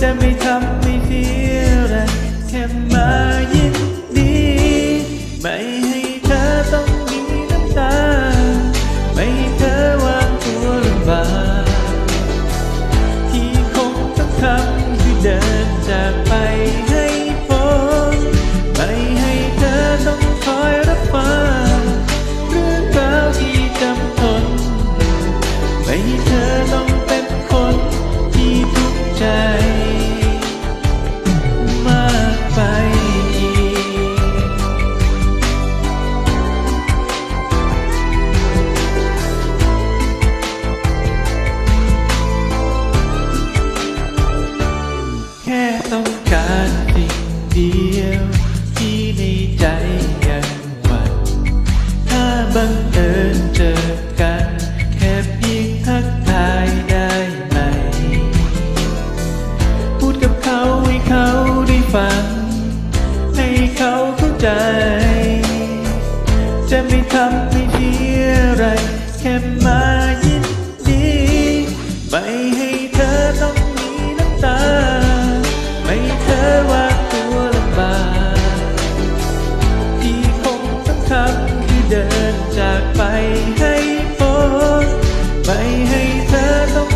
จะไม่ทำไม่เสียแรงแค่ไมา จ จะไม่ทำไม่ดีอะไร แค่มายินดี ไม่ให้เธอต้องมีน้ำตา ไม่เธอว่าตัวลำบากที่คงต้องทำคือเดินจากไปให้พ้นไม่ให้เธอต้อง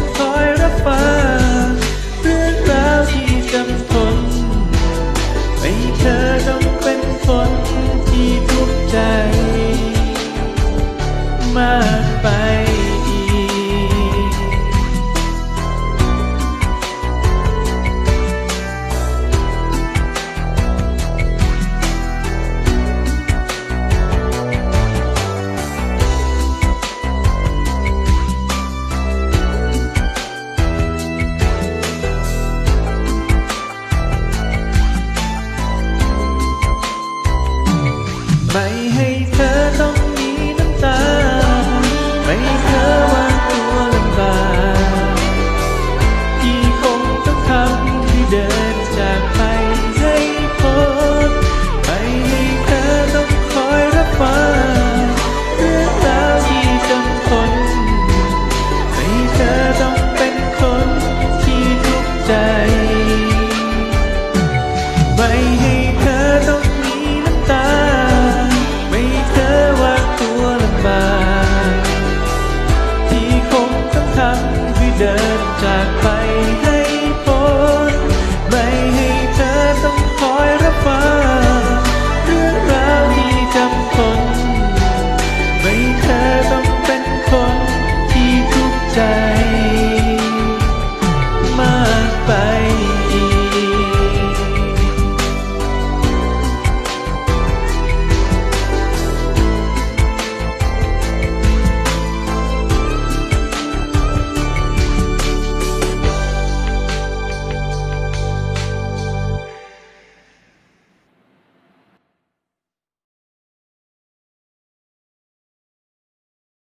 day.